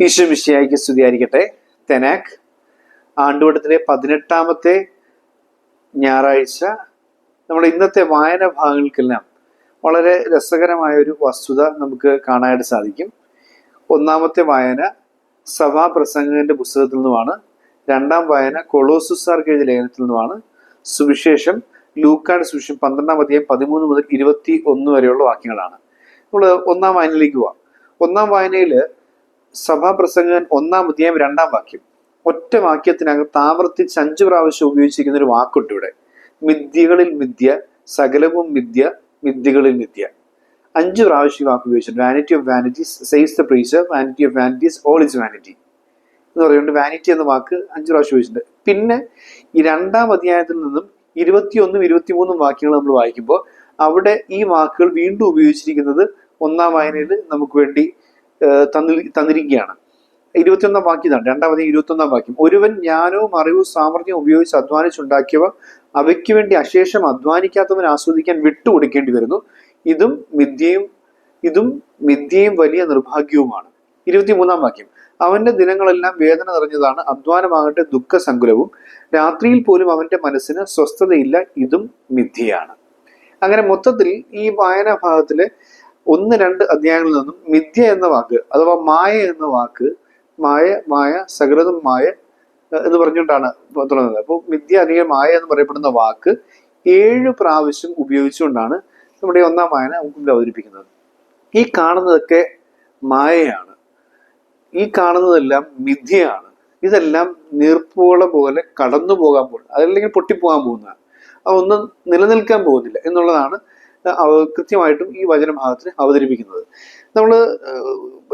ഈശോ മിശിയായിക്ക് സ്തുതിയായിരിക്കട്ടെ. തെനാക് ആണ്ടുവട്ടത്തിലെ പതിനെട്ടാമത്തെ ഞായറാഴ്ച നമ്മൾ ഇന്നത്തെ വായന ഭാഗങ്ങൾക്കെല്ലാം വളരെ രസകരമായ ഒരു വസ്തുത നമുക്ക് കാണാനായിട്ട് സാധിക്കും. ഒന്നാമത്തെ വായന സഭാപ്രസംഗത്തിന്റെ പുസ്തകത്തിൽ നിന്നുമാണ്. രണ്ടാം വായന കൊളോസുസാർക്ക് എഴുതിയ ലേഖനത്തിൽ നിന്നുമാണ്. സുവിശേഷം ലൂക്കാട് സുവിശേഷം പന്ത്രണ്ടാം അധ്യായം പതിമൂന്ന് മുതൽ ഇരുപത്തി ഒന്ന് വരെയുള്ള വാക്യങ്ങളാണ്. നമ്മൾ ഒന്നാം വായനയിലേക്ക് പോവാം. ഒന്നാം വായനയിൽ സഭാപ്രസംഗൻ ഒന്നാം അധ്യായം രണ്ടാം വാക്യം. ഒറ്റ വാക്യത്തിനകത്ത് ആവർത്തിച്ച് അഞ്ചു പ്രാവശ്യം ഉപയോഗിച്ചിരിക്കുന്ന ഒരു വാക്കുണ്ട് ഇവിടെ. മിഥ്യകളിൽ മിഥ്യ സകലവും മിഥ്യ മിഥ്യകളിൽ മിഥ്യ. അഞ്ചു പ്രാവശ്യം വാക്ക് ഉപയോഗിച്ചിട്ടുണ്ട്. Vanity of vanities says the preacher vanity of vanities all is vanity എന്ന് പറയുന്നത് വാനിറ്റി എന്ന വാക്ക് അഞ്ച് പ്രാവശ്യം ഉപയോഗിച്ചിട്ടുണ്ട്. പിന്നെ ഈ രണ്ടാം അധ്യായത്തിൽ നിന്നും ഇരുപത്തിയൊന്നും ഇരുപത്തിമൂന്നും വാക്യങ്ങൾ നമ്മൾ വായിക്കുമ്പോൾ അവിടെ ഈ വാക്കുകൾ വീണ്ടും ഉപയോഗിച്ചിരിക്കുന്നത് ഒന്നാം വായനയിൽ നമുക്ക് വേണ്ടി തന്നിരിക്കുകയാണ്. ഇരുപത്തിയൊന്നാം വാക്യം ഇതാണ്. രണ്ടാമത് ഇരുപത്തൊന്നാം വാക്യം. ഒരുവൻ ജ്ഞാനവും അറിവും സാമർഥ്യവും ഉപയോഗിച്ച് അധ്വാനിച്ചുണ്ടാക്കിയവ അവയ്ക്ക് വേണ്ടി അശേഷം അധ്വാനിക്കാത്തവൻ ആസ്വദിക്കാൻ വിട്ടുകൊടുക്കേണ്ടി വരുന്നു. ഇതും മിഥ്യയും ഇതും മിഥ്യയും വലിയ നിർഭാഗ്യവുമാണ്. ഇരുപത്തിമൂന്നാം വാക്യം. അവന്റെ ദിനങ്ങളെല്ലാം വേദന നിറഞ്ഞതാണ്. അധ്വാനമാകട്ടെ ദുഃഖസങ്കുലവും. രാത്രിയിൽ പോലും അവന്റെ മനസ്സിന് സ്വസ്ഥതയില്ല. ഇതും മിഥ്യയാണ്. അങ്ങനെ മൊത്തത്തിൽ ഈ വായനാ ഭാഗത്തിലെ ഒന്ന് രണ്ട് അധ്യായങ്ങളിൽ നിന്നും മിഥ്യ എന്ന വാക്ക് അഥവാ മായ എന്ന വാക്ക് മായ മായ സകലതും മായ എന്ന് പറഞ്ഞുകൊണ്ടാണ് തുടങ്ങുന്നത്. അപ്പോൾ മിഥ്യ അല്ലെങ്കിൽ മായ എന്ന് പറയപ്പെടുന്ന വാക്ക് ഏഴ് പ്രാവശ്യം ഉപയോഗിച്ചുകൊണ്ടാണ് നമ്മുടെ ഒന്നാം വായന മുമ്പിൽ അവതരിപ്പിക്കുന്നത്. ഈ കാണുന്നതൊക്കെ മായയാണ്. ഈ കാണുന്നതെല്ലാം മിഥ്യയാണ്. ഇതെല്ലാം നീർപ്പുകള പോലെ കടന്നു പോകാൻ പോകുന്നത്. അതല്ലെങ്കിൽ പൊട്ടിപ്പോകാൻ പോകുന്നതാണ്. അതൊന്നും നിലനിൽക്കാൻ പോകുന്നില്ല എന്നുള്ളതാണ് കൃത്യമായിട്ടും ഈ വചനഭാഗത്തിന് അവതരിപ്പിക്കുന്നത്. നമ്മൾ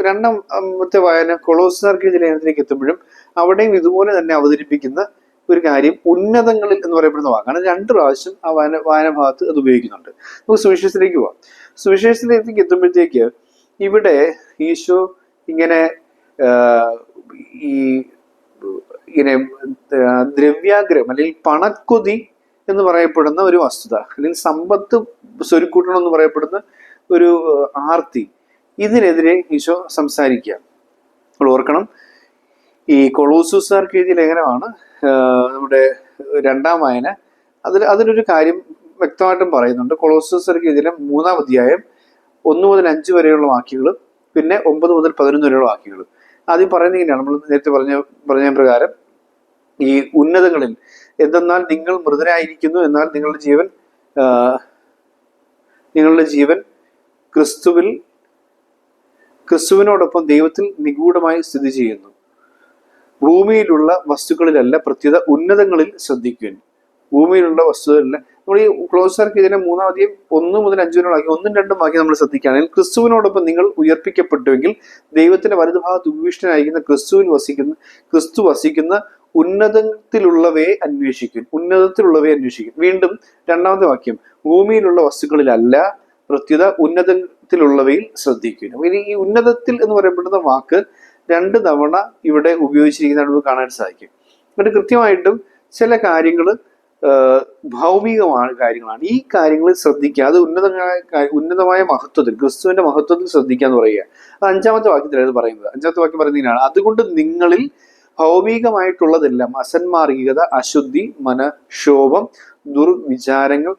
രണ്ടാമത്തെ വായന കൊളോസാർക്ക് ലേഖനത്തിലേക്ക് എത്തുമ്പോഴും അവിടെയും ഇതുപോലെ തന്നെ അവതരിപ്പിക്കുന്ന ഒരു കാര്യം ഉന്നതങ്ങളിൽ എന്ന് പറയപ്പെടുന്ന വാക്കാണ്. രണ്ട് പ്രാവശ്യം ആ വായന വായന ഭാഗത്ത് അത് ഉപയോഗിക്കുന്നുണ്ട്. നമുക്ക് സുവിശേഷത്തിലേക്ക് പോവാം. സുവിശേഷത്തിലേക്ക് എത്തുമ്പോഴത്തേക്ക് ഇവിടെ ഈശോ ഇങ്ങനെ ഈ ഇങ്ങനെ ദ്രവ്യാഗ്രഹം അല്ലെങ്കിൽ പണക്കൊതി എന്ന് പറയപ്പെടുന്ന ഒരു വസ്തുത അല്ലെങ്കിൽ സമ്പത്ത് സ്വരുക്കൂട്ടണം എന്ന് പറയപ്പെടുന്ന ഒരു ആർത്തി ഇതിനെതിരെ ഈശോ സംസാരിക്കുക. നമ്മൾ ഓർക്കണം ഈ കൊളോസൂസാർക്ക് എഴുതിയ ലേഖനമാണ് നമ്മുടെ രണ്ടാം വായന. അതിൽ അതിലൊരു കാര്യം വ്യക്തമായിട്ടും പറയുന്നുണ്ട്. കൊളോസൂസാർക്ക് എഴുതിയ മൂന്നാം അധ്യായം ഒന്ന് മുതൽ അഞ്ച് വരെയുള്ള വാക്യങ്ങളും പിന്നെ ഒമ്പത് മുതൽ പതിനൊന്ന് വരെയുള്ള വാക്യങ്ങളും ആദ്യം ഇങ്ങനെയാണ്. നമ്മൾ നേരത്തെ പറഞ്ഞ പറഞ്ഞ പ്രകാരം ഈ ഉന്നതങ്ങളിൽ. എന്തെന്നാൽ നിങ്ങൾ മൃതരായിരിക്കുന്നു എന്നാൽ നിങ്ങളുടെ ജീവൻ നിങ്ങളുടെ ജീവൻ ക്രിസ്തുവിൽ ക്രിസ്തുവിനോടൊപ്പം ദൈവത്തിൽ നിഗൂഢമായി സ്ഥിതി ചെയ്യുന്നു. ഭൂമിയിലുള്ള വസ്തുക്കളിലല്ല പ്രത്യേക ഉന്നതങ്ങളിൽ ശ്രദ്ധിക്കുവാൻ. ഭൂമിയിലുള്ള വസ്തുക്കളില്ല നമ്മൾ ഈ ക്ലോസ് ക്ലോസർക്ക് ഇതിനെ മൂന്നാമതെയും ഒന്ന് മുതൽ അഞ്ചു വരെ ഒന്നും രണ്ടും ബാക്കി നമ്മൾ ശ്രദ്ധിക്കുകയാണെങ്കിൽ ക്രിസ്തുവിനോടൊപ്പം നിങ്ങൾ ഉയർപ്പിക്കപ്പെട്ടുവെങ്കിൽ ദൈവത്തിന്റെ വലതുഭാഗത്ത് ഉപവിഷ്ടനായിരിക്കുന്ന ക്രിസ്തുവിൽ വസിക്കുന്ന ക്രിസ്തു വസിക്കുന്ന ഉന്നതത്തിലുള്ളവയെ അന്വേഷിക്കും ഉന്നതത്തിലുള്ളവയെ അന്വേഷിക്കും. വീണ്ടും രണ്ടാമത്തെ വാക്യം ഭൂമിയിലുള്ള വസ്തുക്കളിലല്ല പ്രത്യുത ഉന്നതത്തിലുള്ളവയിൽ ശ്രദ്ധിക്കും അപ്പൊ ഇനി ഈ ഉന്നതത്തിൽ എന്ന് പറയപ്പെടുന്ന വാക്ക് രണ്ട് തവണ ഇവിടെ ഉപയോഗിച്ചിരിക്കുന്ന നമുക്ക് കാണാൻ സാധിക്കും. എന്നിട്ട് കൃത്യമായിട്ടും ചില കാര്യങ്ങൾ ഭൗമികമായ കാര്യങ്ങളാണ്. ഈ കാര്യങ്ങൾ ശ്രദ്ധിക്കുക. അത് ഉന്നതമായ ഉന്നതമായ മഹത്വത്തിൽ ക്രിസ്തുവിന്റെ മഹത്വത്തിൽ ശ്രദ്ധിക്കുക എന്ന് പറയുക. അത് അഞ്ചാമത്തെ വാക്യത്തിലാണ് പറയുന്നത്. അഞ്ചാമത്തെ വാക്യം പറയുന്നതിനാണ് അതുകൊണ്ട് നിങ്ങളിൽ ഭൗമികമായിട്ടുള്ളതെല്ലാം അസന്മാർഗികത അശുദ്ധി മനക്ഷോഭം ദുർവിചാരങ്ങൾ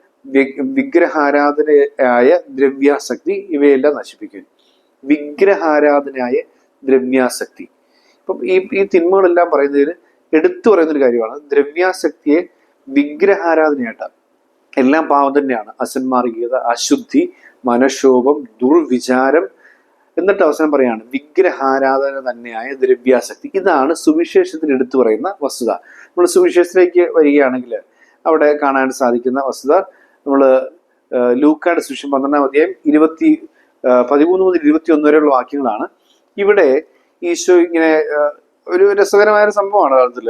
വിഗ്രഹാരാധനയായ ദ്രവ്യാസക്തി ഇവയെല്ലാം നശിപ്പിക്കുന്നു. വിഗ്രഹാരാധനയായ ദ്രവ്യാസക്തി. ഇപ്പം ഈ ഈ തിന്മകളെല്ലാം പറയുന്നതിന് എടുത്തു പറയുന്നൊരു കാര്യമാണ്. ദ്രവ്യാസക്തിയെ വിഗ്രഹാരാധനയായിട്ടാണ് എല്ലാം പാവം തന്നെയാണ്. അസന്മാർഗികത അശുദ്ധി മനക്ഷോഭം ദുർവിചാരം എന്നിട്ട് അവസാനം പറയാണ് വിഗ്രഹാരാധന തന്നെയായ ദ്രവ്യാസക്തി. ഇതാണ് സുവിശേഷത്തിൽ എടുത്തു പറയുന്ന വസ്തുത. നമ്മൾ സുവിശേഷത്തിലേക്ക് വരികയാണെങ്കിൽ അവിടെ കാണാൻ സാധിക്കുന്ന വസ്തുത നമ്മൾ ലൂക്കാട് സുവിശേഷം പന്ത്രണ്ടാം അധ്യായം ഇരുപത്തി പതിമൂന്ന് മുതൽ ഇരുപത്തി ഒന്ന് വരെയുള്ള വാക്യങ്ങളാണ്. ഇവിടെ ഈശോ ഇങ്ങനെ ഒരു രസകരമായ സംഭവമാണ് കാലത്തിൽ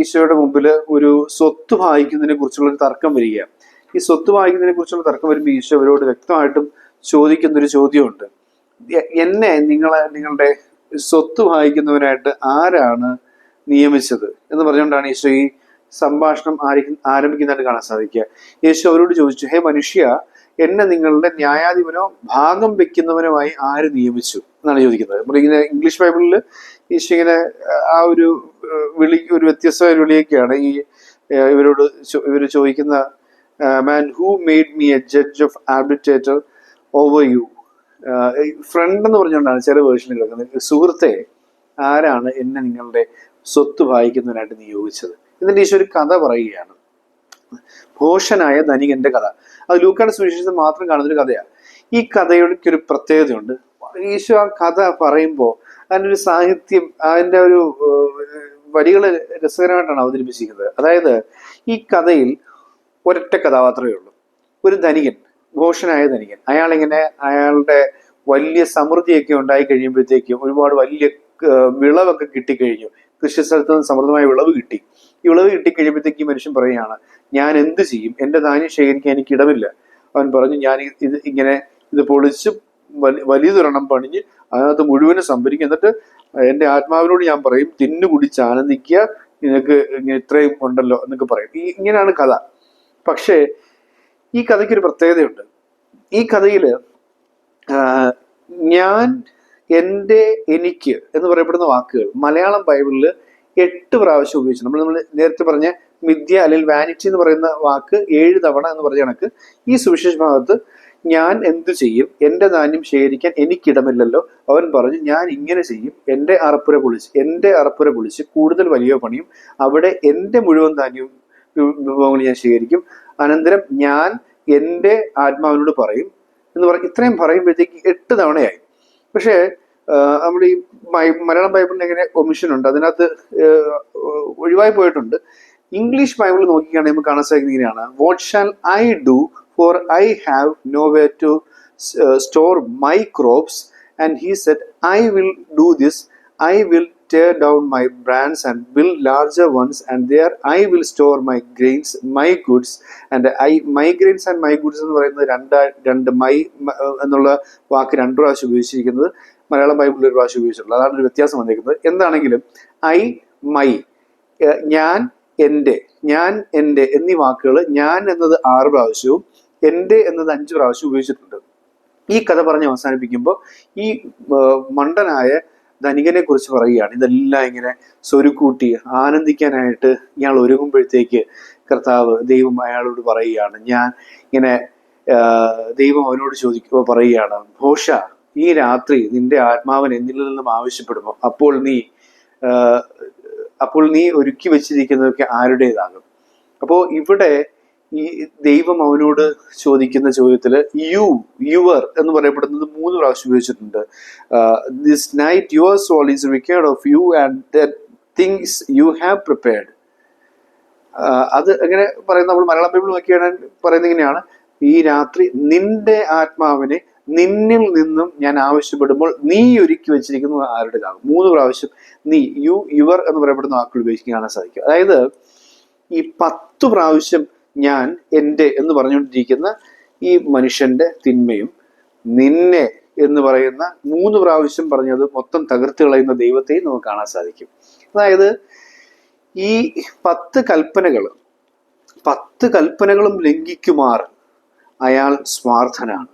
ഈശോയുടെ മുമ്പിൽ ഒരു സ്വത്ത് വായിക്കുന്നതിനെ കുറിച്ചുള്ള ഒരു തർക്കം വരികയാണ്. ഈ സ്വത്ത് വായിക്കുന്നതിനെ കുറിച്ചുള്ള തർക്കം വരുമ്പോൾ ഈശോ അവരോട് വ്യക്തമായിട്ടും ചോദിക്കുന്ന ഒരു ചോദ്യമുണ്ട്. എന്നെ നിങ്ങളെ നിങ്ങളുടെ സ്വത്ത് വായിക്കുന്നവനായിട്ട് ആരാണ് നിയമിച്ചത് എന്ന് പറഞ്ഞുകൊണ്ടാണ് യേശു ഈ സംഭാഷണം ആരംഭിക്കുന്നതായിട്ട് കാണാൻ സാധിക്കുക. യേശു അവരോട് ചോദിച്ചു ഹേ മനുഷ്യ എന്നെ നിങ്ങളുടെ ന്യായാധിപനോ ഭാഗം വെക്കുന്നവനുമായി ആര് നിയമിച്ചു? എന്നാണ് ചോദിക്കുന്നത്. നമ്മളിങ്ങനെ ഇംഗ്ലീഷ് ബൈബിളിൽ ഈശോ ഇങ്ങനെ ആ ഒരു വിളി ഒരു വ്യത്യസ്തമായ വിളിയൊക്കെയാണ് ഈ ഇവരോട് ഇവർ ചോദിക്കുന്ന man who made me a judge of arbitrator over you friend എന്ന് പറഞ്ഞുകൊണ്ടാണ് ചെറിയ വേർഷനിൽ വെക്കുന്നത് സുഹൃത്തെ ആരാണ് എന്നെ നിങ്ങളുടെ സ്വത്ത് വായിക്കുന്നതിനായിട്ട് നിയോഗിച്ചത് എന്നിട്ട് ഈശോ ഒരു കഥ പറയുകയാണ്. ഭോഷനായ ധനികന്റെ കഥ. അത് ലൂക്കാട് സുവിശേഷം മാത്രം കാണുന്നൊരു കഥയാണ് ഈ കഥയുടെ ഒരു പ്രത്യേകതയുണ്ട്. ഈശോ ആ കഥ പറയുമ്പോൾ അതിന്റെ ഒരു സാഹിത്യം അതിന്റെ ഒരു വരികൾ രസകരമായിട്ടാണ് അവതരിപ്പിച്ചിരിക്കുന്നത്. അതായത് ഈ കഥയിൽ ഒരൊറ്റ കഥാപാത്രമേ ഉള്ളൂ. ഒരു ധനികൻ. ഘോഷനായ ധനികൻ അയാളിങ്ങനെ അയാളുടെ വലിയ സമൃദ്ധിയൊക്കെ ഉണ്ടായി കഴിയുമ്പോഴത്തേക്കും ഒരുപാട് വലിയ വിളവൊക്കെ കിട്ടിക്കഴിഞ്ഞു. കൃഷി സ്ഥലത്ത് നിന്ന് സമൃദ്ധമായ വിളവ് കിട്ടി. ഈ വിളവ് കിട്ടിക്കഴിയുമ്പോഴത്തേക്ക് ഈ മനുഷ്യൻ പറയുകയാണ് ഞാൻ എന്ത് ചെയ്യും? എന്റെ ധാന്യം ശേഖരിക്കാൻ എനിക്ക് ഇടമില്ല. അവൻ പറഞ്ഞു ഞാൻ ഇത് ഇങ്ങനെ ഇത് പൊളിച്ച് വലി- വലിയതൊരെണ്ണം പണിഞ്ഞ് അതിനകത്ത് മുഴുവനും സംഭരിക്കും. എന്നിട്ട് എന്റെ ആത്മാവിനോട് ഞാൻ പറയും തിന്നു കുടിച്ച് ആനന്ദിക്കുക നിനക്ക് ഇങ്ങനെ ഇത്രയും ഉണ്ടല്ലോ എന്നൊക്കെ പറയും. ഇങ്ങനെയാണ് കഥ. പക്ഷേ ഈ കഥയ്ക്ക് ഒരു പ്രത്യേകതയുണ്ട്. ഈ കഥയിൽ ഞാൻ എന്റെ എനിക്ക് എന്ന് പറയപ്പെടുന്ന വാക്കുകൾ മലയാളം ബൈബിളിൽ എട്ട് പ്രാവശ്യം ഉപയോഗിച്ചു. നമ്മൾ നമ്മൾ നേരത്തെ പറഞ്ഞ മിഥ്യ അല്ലെങ്കിൽ വാനിറ്റി എന്ന് പറയുന്ന വാക്ക് ഏഴ് തവണ എന്ന് പറഞ്ഞ കണക്ക് ഈ സുവിശേഷ ഭാഗത്ത് ഞാൻ എന്തു ചെയ്യും? എന്റെ ധാന്യം ശേഖരിക്കാൻ എനിക്കിടമില്ലല്ലോ. അവൻ പറഞ്ഞു ഞാൻ ഇങ്ങനെ ചെയ്യും. എന്റെ അറപ്പുര പൊളിച്ച് എന്റെ അറപ്പുര പൊളിച്ച് കൂടുതൽ വലിയ പണിയും അവിടെ എന്റെ മുഴുവൻ ധാന്യവും വിഭവങ്ങൾ ഞാൻ ശേഖരിക്കും അനന്തരം ഞാൻ എന്റെ ആത്മാവിനോട് പറയും എന്ന് പറയും ഇത്രയും പറയുമ്പോഴത്തേക്ക് എട്ട് തവണയായി. പക്ഷേ നമ്മുടെ ഈ മലയാളം ബൈബിളിന് എങ്ങനെ ഒമിഷൻ ഉണ്ട് അതിനകത്ത് ഒഴിവായി പോയിട്ടുണ്ട്. ഇംഗ്ലീഷ് ബൈബിൾ നോക്കിക്കുകയാണെങ്കിൽ നമുക്ക് കാണാൻ സാധിക്കുന്നത് ഇങ്ങനെയാണ്. What shall I do for I have no way to store my crops and he said I will do this I will tear down my brands and build larger ones and there I will store my grains, my goods. And I my grains and my goods എന്ന് പറയുന്നത് രണ്ട് രണ്ട് my എന്നുള്ള വാക്ക് രണ്ട് പ്രാവശ്യം ഉപയോഗിച്ചിരിക്കുന്നത് മലയാളം ബൈബിളിൽ ഒരു പ്രാവശ്യം ഉപയോഗിച്ചിട്ടുള്ളത്. അതാണ് ഒരു വ്യത്യാസം വന്നിരിക്കുന്നത്. എന്താണെങ്കിലും ഐ മൈ ഞാൻ എന്റെ ഞാൻ എന്റെ എന്നീ വാക്കുകൾ ഞാൻ എന്നത് ആറ് പ്രാവശ്യവും എന്റെ എന്നത് അഞ്ച് പ്രാവശ്യം ഉപയോഗിച്ചിട്ടുണ്ട്. ഈ കഥ പറഞ്ഞ് അവസാനിപ്പിക്കുമ്പോൾ ഈ മണ്ടനായ ധനികനെ കുറിച്ച് പറയുകയാണ്. ഇതെല്ലാം ഇങ്ങനെ സ്വരുക്കൂട്ടി ആനന്ദിക്കാനായിട്ട് ഇയാൾ ഒരുങ്ങുമ്പോഴത്തേക്ക് കർത്താവ് ദൈവം അയാളോട് പറയുകയാണ്. ഞാൻ ഇങ്ങനെ ദൈവം അവനോട് ചോദിക്കുമ്പോൾ പറയുകയാണ് ഭോഷ ഈ രാത്രി നിന്റെ ആത്മാവൻ എന്നിൽ നിന്നും ആവശ്യപ്പെടുമോ അപ്പോൾ നീ അപ്പോൾ നീ ഒരുക്കി വെച്ചിരിക്കുന്നതൊക്കെ ആരുടേതാകും? അപ്പോൾ ഇവിടെ ഈ ദൈവം അവനോട് ചോദിക്കുന്ന ചോദ്യത്തിൽ യു യുവർ എന്ന് പറയപ്പെടുന്നത് മൂന്ന് പ്രാവശ്യം ഉപയോഗിച്ചിട്ടുണ്ട്. This night your soul is required of you and things you have prepared അത് എങ്ങനെ പറയുന്ന നമ്മൾ മലയാളം ബൈബിൾ നോക്കിയാണ് പറയുന്നത് ഇങ്ങനെയാണ്. ഈ രാത്രി നിന്റെ ആത്മാവിനെ നിന്നിൽ നിന്നും ഞാൻ ആവശ്യപ്പെടുമ്പോൾ നീ ഒരുക്കി വെച്ചിരിക്കുന്നത് ആരുടേതാകും മൂന്ന് പ്രാവശ്യം നീ യു യുവർ എന്ന് പറയപ്പെടുന്ന വാക്കുകൾ ഉപയോഗിക്കാൻ സാധിക്കും. അതായത് ഈ പത്ത് പ്രാവശ്യം ഞാൻ എന്റെ എന്ന് പറഞ്ഞുകൊണ്ടിരിക്കുന്ന ഈ മനുഷ്യന്റെ തിന്മയും നിന്നെ എന്ന് പറയുന്ന മൂന്ന് പ്രാവശ്യം പറഞ്ഞത് മൊത്തം തകർത്ത് കളയുന്ന ദൈവത്തെയും നമുക്ക് കാണാൻ സാധിക്കും. അതായത് ഈ പത്ത് കൽപ്പനകൾ പത്ത് കൽപ്പനകളും ലംഘിക്കുമാർ അയാൾ സ്വാർത്ഥനാണ്.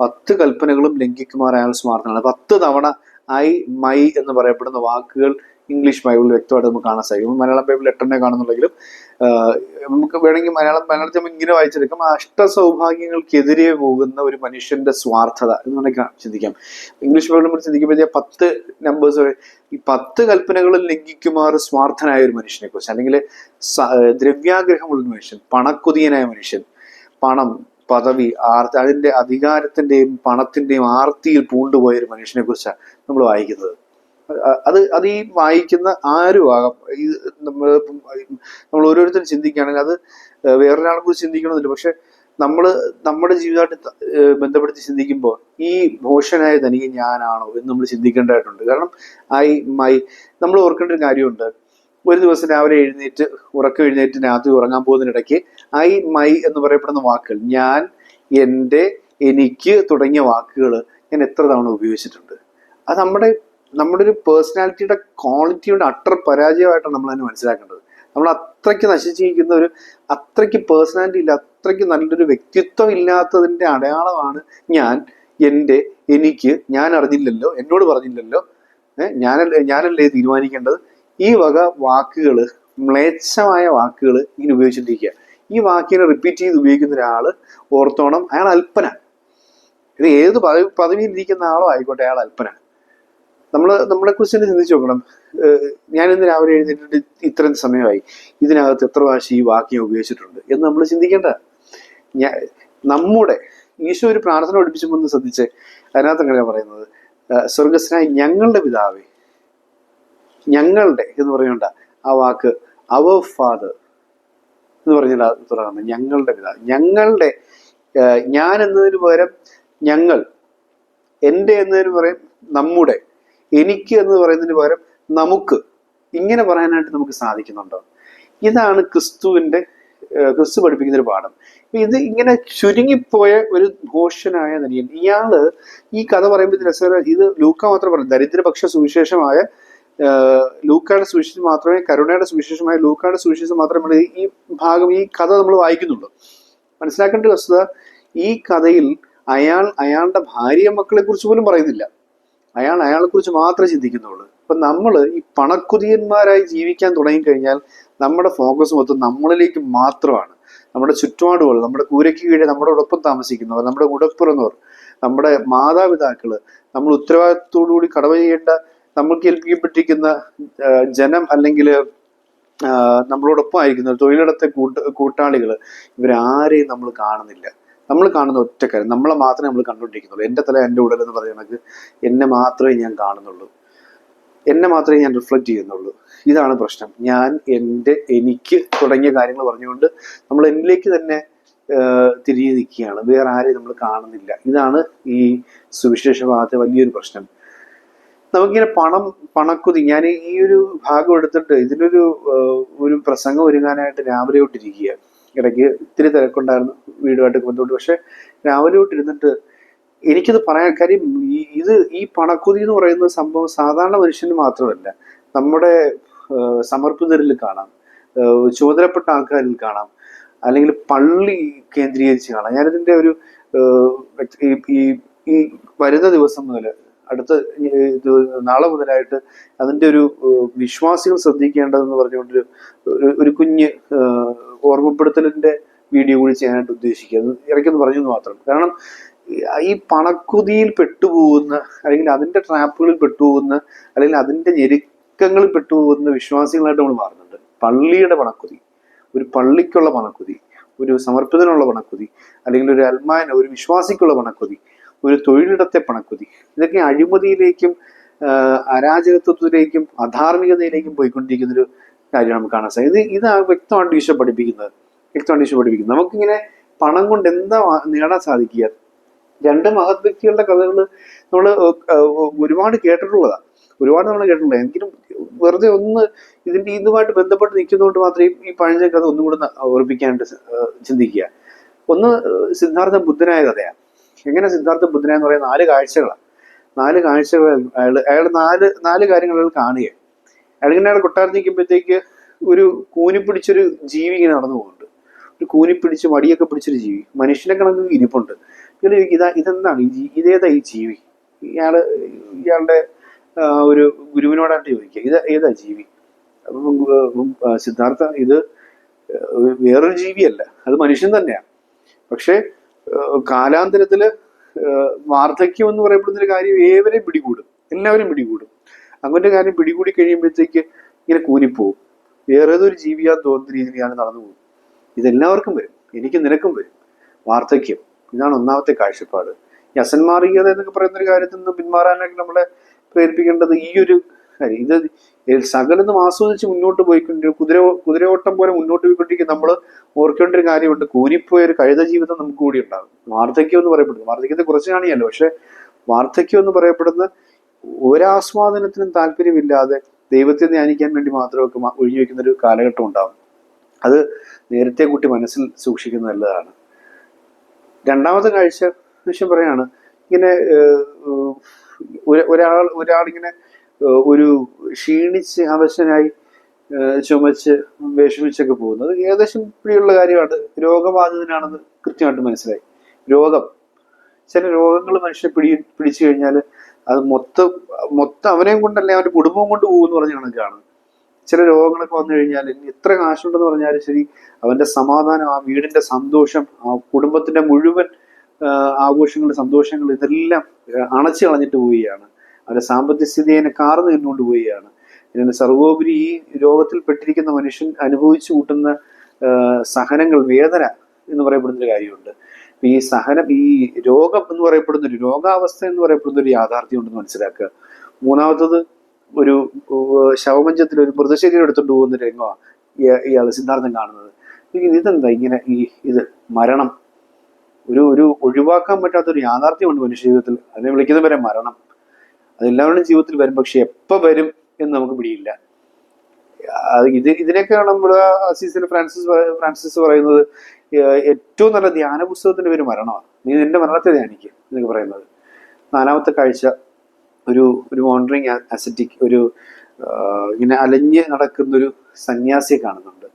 പത്ത് കൽപ്പനകളും ലംഘിക്കുമാർ അയാൾ സ്വാർത്ഥനാണ്. പത്ത് തവണ ഐ മൈ എന്ന് പറയപ്പെടുന്ന വാക്കുകൾ ഇംഗ്ലീഷ് ബൈബിളിൽ വ്യക്തമായിട്ട് നമുക്ക് കാണാൻ സാധിക്കും. മലയാളം ബൈബിൾ എട്ടെണ്ണേ കാണുന്നുണ്ടെങ്കിലും നമുക്ക് വേണമെങ്കിൽ മലയാളം മലയാളത്തിൽ ഇങ്ങനെ വായിച്ചെടുക്കാം. അഷ്ടസൗഭാഗ്യങ്ങൾക്കെതിരെ പോകുന്ന ഒരു മനുഷ്യന്റെ സ്വാർത്ഥത എന്ന് വേണമെങ്കിൽ ചിന്തിക്കാം. ഇംഗ്ലീഷ് ബൈബിൾ നമ്മൾ ചിന്തിക്കുമ്പോൾ പത്ത് നമ്പേഴ്സ് ഈ പത്ത് കൽപ്പനകളിൽ ലംഘിക്കുമാർ സ്വാർത്ഥനായ ഒരു മനുഷ്യനെ കുറിച്ച് അല്ലെങ്കിൽ ദ്രവ്യാഗ്രഹമുള്ള മനുഷ്യൻ പണക്കൊതിയനായ മനുഷ്യൻ പണം പദവി ആർത്തി അതിന്റെ അധികാരത്തിന്റെയും പണത്തിന്റെയും ആർത്തിയിൽ പൂണ്ടുപോയ ഒരു മനുഷ്യനെ കുറിച്ചാണ് നമ്മൾ വായിക്കുന്നത്. അത് അത് ഈ വായിക്കുന്ന ആരും ആകാം. ഈ നമ്മൾ നമ്മൾ ഓരോരുത്തരും ചിന്തിക്കുകയാണെങ്കിൽ അത് വേറൊരാളെ കുറിച്ച് ചിന്തിക്കണമെന്നില്ല പക്ഷെ നമ്മൾ നമ്മുടെ ജീവിതമായിട്ട് ബന്ധപ്പെടുത്തി ചിന്തിക്കുമ്പോൾ ഈ മോശനായ തനിക്ക് ഞാനാണോ എന്ന് നമ്മൾ ചിന്തിക്കേണ്ടതായിട്ടുണ്ട്. കാരണം ഐ മൈ നമ്മൾ ഓർക്കേണ്ട ഒരു കാര്യമുണ്ട്. ഒരു ദിവസം രാവിലെ എഴുന്നേറ്റ് ഉറക്കം എഴുന്നേറ്റ് രാത്രി ഉറങ്ങാൻ പോകുന്നതിനിടയ്ക്ക് ഐ മൈ എന്ന് പറയപ്പെടുന്ന വാക്കുകൾ ഞാൻ എന്റെ എനിക്ക് തുടങ്ങിയ വാക്കുകൾ ഞാൻ എത്ര തവണ ഉപയോഗിച്ചിട്ടുണ്ട്. അത് നമ്മുടെ നമ്മുടെ ഒരു പേഴ്സണാലിറ്റിയുടെ ക്വാളിറ്റിയുടെ അട്ടർ പരാജയമായിട്ടാണ് നമ്മൾ അതിനെ മനസ്സിലാക്കേണ്ടത്. നമ്മൾ അത്രയ്ക്ക് നശിച്ചിരിക്കുന്ന ഒരു അത്രയ്ക്ക് പേഴ്സണാലിറ്റി ഇല്ല അത്രയ്ക്ക് നല്ലൊരു വ്യക്തിത്വം ഇല്ലാത്തതിന്റെ അടയാളമാണ് ഞാൻ എന്റെ എനിക്ക് ഞാൻ അറിഞ്ഞില്ലല്ലോ എന്നോട് പറഞ്ഞില്ലല്ലോ ഞാനല്ലേ ഞാനല്ലേ തീരുമാനിക്കേണ്ടത്? ഈ വക വാക്കുകൾ മ്ലേച്ഛമായ വാക്കുകൾ ഇങ്ങനെ ഉപയോഗിച്ചിട്ടിരിക്കുക ഈ വാക്കിനെ റിപ്പീറ്റ് ചെയ്ത് ഉപയോഗിക്കുന്ന ഒരാൾ ഓർത്തോണം അയാൾ അല്പന ഇത് ഏത് പദവി പദവിയിൽ ഇരിക്കുന്ന ആളോ ആയിക്കോട്ടെ അയാൾ അല്പനാണ്. നമ്മൾ നമ്മളെ കുറിച്ച് തന്നെ ചിന്തിച്ചു നോക്കണം. ഞാൻ ഇന്ന് രാവിലെ എഴുന്നേറ്റിട്ട് ഇത്രയും സമയമായി. ഇതിനകത്ത് എത്ര പ്രാവശ്യം ഈ വാക്യം ഉപയോഗിച്ചിട്ടുണ്ട് എന്ന് നമ്മൾ ചിന്തിക്കേണ്ട. ഞാൻ നമ്മുടെ ഈശോ ഒരു പ്രാർത്ഥന പഠിപ്പിച്ചപ്പോൾ ശ്രദ്ധിച്ച് അതിനകത്ത് അങ്ങനെ പറയുന്നത്? സ്വർഗസ്നായ ഞങ്ങളുടെ പിതാവേ ഞങ്ങളുടെ എന്ന് പറയണ്ട ആ വാക്ക് അവർ ഫാദർ എന്ന് പറഞ്ഞാൽ തുടങ്ങുന്നത് ഞങ്ങളുടെ പിതാവ് ഞങ്ങളുടെ ഞാൻ എന്നതിന് പകരം ഞങ്ങൾ എന്റെ എന്നതിന് പറയും നമ്മുടെ എനിക്ക് എന്ന് പറയുന്നതിന് പകരം നമുക്ക് ഇങ്ങനെ പറയാനായിട്ട് നമുക്ക് സാധിക്കുന്നുണ്ടോ? ഇതാണ് ക്രിസ്തുവിന്റെ ക്രിസ്തു പഠിപ്പിക്കുന്ന ഒരു പാഠം. ഇത് ഇങ്ങനെ ചുരുങ്ങിപ്പോയ ഒരു ഘോഷനായ നരിയൻ ഇയാൾ ഈ കഥ പറയുമ്പോൾ രസകര ഇത് ലൂക്ക മാത്രം പറഞ്ഞു ദരിദ്രപക്ഷ സുവിശേഷമായ ലൂക്കയുടെ സുവിശേഷം മാത്രമേ കരുണയുടെ സുവിശേഷമായ ലൂക്കയുടെ സുവിശേഷം മാത്രമേ ഈ ഭാഗം ഈ കഥ നമ്മൾ വായിക്കുന്നുള്ളൂ. മനസ്സിലാക്കേണ്ട വസ്തുത ഈ കഥയിൽ അയാൾ അയാളുടെ ഭാര്യ മക്കളെ കുറിച്ച് പോലും പറയുന്നില്ല. അയാൾ അയാളെ കുറിച്ച് മാത്രമേ ചിന്തിക്കുന്നുള്ളൂ. ഇപ്പൊ നമ്മൾ ഈ പണക്കുതിയന്മാരായി ജീവിക്കാൻ തുടങ്ങിക്കഴിഞ്ഞാൽ നമ്മുടെ ഫോക്കസ് മൊത്തം നമ്മളിലേക്ക് മാത്രമാണ്. നമ്മുടെ ചുറ്റുപാടുകൾ നമ്മുടെ കൂരയ്ക്ക് കീഴെ നമ്മുടെ ഒപ്പം താമസിക്കുന്നവർ നമ്മുടെ ഉടപ്പിറന്നവർ നമ്മുടെ മാതാപിതാക്കൾ നമ്മൾ ഉത്തരവാദിത്തോടുകൂടി കടമ ചെയ്യേണ്ട നമ്മൾക്ക് ഏൽപ്പിക്കപ്പെട്ടിരിക്കുന്ന ജനം അല്ലെങ്കിൽ നമ്മളോടൊപ്പം ആയിരിക്കുന്ന തൊഴിലിടത്തെ കൂട്ട കൂട്ടാളികൾ ഇവരാരെയും നമ്മൾ കാണുന്നില്ല. നമ്മൾ കാണുന്ന ഒറ്റക്കാരൻ നമ്മളെ മാത്രമേ നമ്മൾ കണ്ടുകൊണ്ടിരിക്കുന്നുള്ളൂ. എന്റെ തല എന്റെ ഉടൽ എന്ന് പറയുന്ന കണക്ക് എന്നെ മാത്രമേ ഞാൻ കാണുന്നുള്ളൂ. എന്നെ മാത്രമേ ഞാൻ റിഫ്ലക്റ്റ് ചെയ്യുന്നുള്ളൂ. ഇതാണ് പ്രശ്നം. ഞാൻ എന്റെ എനിക്ക് തുടങ്ങിയ കാര്യങ്ങൾ പറഞ്ഞുകൊണ്ട് നമ്മൾ എന്നിലേക്ക് തന്നെ തിരിഞ്ഞു നിൽക്കുകയാണ്. വേറെ ആരെയും നമ്മൾ കാണുന്നില്ല. ഇതാണ് ഈ സുവിശേഷവാദത്തെ വലിയൊരു പ്രശ്നം. നമുക്കിങ്ങനെ പണം പണക്കുതി ഞാൻ ഈ ഒരു ഭാഗം എടുത്തിട്ട് ഇതിനൊരു ഒരു പ്രസംഗം ഒരുങ്ങാനായിട്ട് രാവിലെ തൊട്ടിരിക്കുക ഇടയ്ക്ക് ഇത്തിരി തിരക്കുണ്ടായിരുന്നു വീടുമായിട്ട് ബന്ധപ്പെട്ട്. പക്ഷേ രാവിലെ തൊട്ടിരുന്നിട്ട് എനിക്കിത് പറയാൻ കാര്യം ഈ ഇത് ഈ പണക്കുതി എന്ന് പറയുന്ന സംഭവം സാധാരണ മനുഷ്യന് മാത്രമല്ല. നമ്മുടെ സമർപ്പിതരിൽ കാണാം. ചുമതലപ്പെട്ട ആൾക്കാരിൽ കാണാം. അല്ലെങ്കിൽ പള്ളി കേന്ദ്രീകരിച്ച് കാണാം. ഞാനിതിന്റെ ഒരു ഈ ഈ വരുന്ന ദിവസം മുതൽ അടുത്ത നാളെ മുതലായിട്ട് അതിന്റെ ഒരു വിശ്വാസികൾ ശ്രദ്ധിക്കേണ്ടതെന്ന് പറഞ്ഞുകൊണ്ടൊരു ഒരു- കുഞ്ഞ് ഓർമ്മപ്പെടുത്തലിന്റെ വീഡിയോ കൂടി ചെയ്യാനായിട്ട് ഉദ്ദേശിക്കുക. അത് ഇടയ്ക്കൊന്ന് പറഞ്ഞു മാത്രം. കാരണം ഈ പണക്കുതിയിൽ പെട്ടുപോകുന്ന അല്ലെങ്കിൽ അതിന്റെ ട്രാപ്പുകളിൽ പെട്ടുപോകുന്ന അല്ലെങ്കിൽ അതിന്റെ ഞെരുക്കങ്ങളിൽ പെട്ടുപോകുന്ന വിശ്വാസികളായിട്ട് നമ്മൾ മാറുന്നുണ്ട്. പള്ളിയുടെ പണക്കുതി ഒരു പള്ളിക്കുള്ള പണക്കുതി ഒരു സമർപ്പിതനുള്ള പണക്കുതി അല്ലെങ്കിൽ ഒരു അൽമാന ഒരു വിശ്വാസിക്കുള്ള പണക്കുതി ഒരു തൊഴിലിടത്തെ പണക്കുതി. ഇതൊക്കെ അഴിമതിയിലേക്കും അരാജകത്വത്തിലേക്കും അധാർമികതയിലേക്കും പോയിക്കൊണ്ടിരിക്കുന്ന ഒരു കാര്യം നമുക്ക് കാണാൻ സാധിക്കും. ഇത് ഇതാണ് വ്യക്തമായിട്ട് ഈശോ പഠിപ്പിക്കുന്നത് വ്യക്തമായിട്ട് ഈശോ പഠിപ്പിക്കുന്നത്. നമുക്കിങ്ങനെ പണം കൊണ്ട് എന്താ നേടാൻ സാധിക്കുക? രണ്ട് മഹത് വ്യക്തികളുടെ കഥകൾ നമ്മൾ ഒരുപാട് കേട്ടിട്ടുള്ളതാണ്. ഒരുപാട് നമ്മൾ കേട്ടിട്ടുള്ളത് എങ്കിലും വെറുതെ ഒന്ന് ഇതിന്റെ ഇതുമായിട്ട് ബന്ധപ്പെട്ട് നിൽക്കുന്നതുകൊണ്ട് മാത്രമേ ഈ- പഴഞ്ചൻ പഴഞ്ച കഥ ഒന്നും കൂടെ ഏഹ് ചിന്തിക്കുക. ഒന്ന് സിദ്ധാർത്ഥ ബുദ്ധനായ കഥയാണ്. എങ്ങനെ സിദ്ധാർത്ഥ ബുദ്ധനായെന്ന് പറയുന്ന നാല് കാഴ്ചകളാണ്. നാല് കാഴ്ചകൾ അയാൾ അയാൾ നാല് നാല് കാര്യങ്ങൾ അയാൾ കാണുകയാണ്. അയാൾ ഇങ്ങനെ അയാൾ കൊട്ടാരം നിൽക്കുമ്പോഴത്തേക്ക് ഒരു കൂനി പിടിച്ചൊരു ജീവി ഇങ്ങനെ നടന്നു പോകുന്നുണ്ട്. ഒരു കൂനി പിടിച്ച് മടിയൊക്കെ പിടിച്ചൊരു ജീവി. മനുഷ്യനെ കണക്ക് ഇരിപ്പുണ്ട്. ഇയാൾ ഇതാ ഇതെന്താണ്? ഈ ഇതേതാ ഈ ജീവി? ഇയാൾ ഇയാളുടെ ഒരു ഗുരുവിനോടായിട്ട് ചോദിക്കുക. ഇത് ഏതാ ജീവി? അപ്പം സിദ്ധാർത്ഥ ഇത് വേറൊരു ജീവിയല്ല. അത് മനുഷ്യൻ തന്നെയാണ്. പക്ഷേ കാലാന്തരത്തിൽ വാർദ്ധക്യം എന്ന് പറയപ്പെടുന്ന ഒരു കാര്യം ഏവരെയും പിടികൂടും. എല്ലാവരും പിടികൂടും. അങ്ങനത്തെ കാര്യം പിടികൂടി കഴിയുമ്പോഴത്തേക്ക് ഇങ്ങനെ കൂനിപ്പോവും. വേറെ ഏതൊരു ജീവിയാ തോന്നുന്ന രീതിയിലാണ് നടന്നു പോകും ഇതെല്ലാവർക്കും വരും. എനിക്ക് നിനക്കും വരും. വാർദ്ധക്യം. ഇതാണ് ഒന്നാമത്തെ കാഴ്ചപ്പാട്. ഈ അസന്മാർഗീയത എന്നൊക്കെ പറയുന്ന ഒരു കാര്യത്തിൽ നിന്ന് പിന്മാറാനായിട്ട് നമ്മളെ പ്രേരിപ്പിക്കേണ്ടത് ഈ ഒരു കാര്യം. ഇത് സകലതും ആസ്വദിച്ച് മുന്നോട്ട് പോയിക്കൊണ്ടിരിക്കും കുതിര കുതിരയോട്ടം പോലെ മുന്നോട്ട് പോയിക്കൊണ്ടിരിക്കും നമ്മൾ ഓർക്കേണ്ട ഒരു കാര്യമുണ്ട്. കൂനിപ്പോയ ഒരു കഴുത ജീവിതം നമുക്ക് കൂടി ഉണ്ടാകും. വാർദ്ധക്യം എന്ന് പറയപ്പെടുന്നു. വാർദ്ധക്യത്തെ കുറച്ച് കാണിയല്ലോ പക്ഷെ വാർദ്ധക്യം എന്ന് പറയപ്പെടുന്ന ഒരാസ്വാദനത്തിനും താല്പര്യമില്ലാതെ ദൈവത്തെ ധ്യാനിക്കാൻ വേണ്ടി മാത്രമൊക്കെ ഒഴിഞ്ഞു വെക്കുന്ന ഒരു കാലഘട്ടം ഉണ്ടാകും അത് നേരത്തെ കൂട്ടി മനസ്സിൽ സൂക്ഷിക്കുന്നത് നല്ലതാണ്. രണ്ടാമത്തെ കാഴ്ച വിഷയം പറയാണ് ഇങ്ങനെ ഒരാൾ ഒരാളിങ്ങനെ ഒരു ക്ഷീണിച്ച് അവശനായി ചുമച്ച് വിഷമിച്ചൊക്കെ പോകുന്നത് ഏകദേശം ഇപ്പോഴുള്ള കാര്യമാണ്. രോഗബാധിതനാണെന്ന് കൃത്യമായിട്ട് മനസ്സിലായി. രോഗം. ചില രോഗങ്ങൾ മനുഷ്യനെ പിടി പിടിച്ചു കഴിഞ്ഞാൽ അത് മൊത്തം മൊത്തം അവനെയും കൊണ്ടല്ലേ അവന്റെ കുടുംബവും കൊണ്ട് പോകുമെന്ന് പറഞ്ഞ കണക്കാണ്. ചില രോഗങ്ങളൊക്കെ വന്നു കഴിഞ്ഞാൽ എത്ര കാശുണ്ടെന്ന് പറഞ്ഞാലും ശരി അവന്റെ സമാധാനം ആ വീടിന്റെ സന്തോഷം ആ കുടുംബത്തിന്റെ മുഴുവൻ ആഘോഷങ്ങൾ സന്തോഷങ്ങൾ ഇതെല്ലാം അണച്ചു കളഞ്ഞിട്ട് പോവുകയാണ്. അവന്റെ സാമ്പത്തിക സ്ഥിതിയെ കാർന്നു നിന്നുകൊണ്ട് പോവുകയാണ് ഇതിന് സർവോപരി ഈ രോഗത്തിൽ പെട്ടിരിക്കുന്ന മനുഷ്യൻ അനുഭവിച്ചു കൂട്ടുന്ന സഹനങ്ങൾ വേദന എന്ന് പറയപ്പെടുന്ന ഒരു കാര്യമുണ്ട് ഈ സഹനം ഈ രോഗം എന്ന് പറയപ്പെടുന്ന ഒരു രോഗാവസ്ഥ എന്ന് പറയപ്പെടുന്ന ഒരു യാഥാർത്ഥ്യം ഉണ്ടെന്ന് മനസ്സിലാക്കുക. മൂന്നാമത്തത് ഒരു ശവമഞ്ചത്തിൽ ഒരു മൃതശരീരം എടുത്തുകൊണ്ട് പോകുന്ന രംഗമാണ് ഇയാൾ സിദ്ധാർത്ഥം കാണുന്നത്. ഇത് ഇതെന്താ ഇങ്ങനെ ഈ ഇത് മരണം? ഒരു ഒരു ഒഴിവാക്കാൻ പറ്റാത്ത ഒരു യാഥാർത്ഥ്യമുണ്ട് മനുഷ്യ ജീവിതത്തിൽ. അതിനെ വിളിക്കുന്നവരെ മരണം. അതെല്ലാവരുടെയും ജീവിതത്തിൽ വരും പക്ഷെ എപ്പോൾ വരും എന്ന് നമുക്ക് പിടിയില്ല. ഇത് ഇതിനൊക്കെയാണ് നമ്മുടെ അസീസിൽ ഫ്രാൻസിസ് ഫ്രാൻസിസ് പറയുന്നത് ഏറ്റവും നല്ല ധ്യാന പുസ്തകത്തിന്റെ പേര് മരണമാണ്. നീ നിന്റെ മരണത്തെ ധ്യാനിക്കുക എന്നൊക്കെ പറയുന്നത്. നാലാമത്തെ കാഴ്ച ഒരു ഒരു മോണ്ടറിങ് അസറ്റിക് ഒരു ഇങ്ങനെ അലഞ്ഞ് നടക്കുന്നൊരു സന്യാസിയെ കാണുന്നുണ്ട്.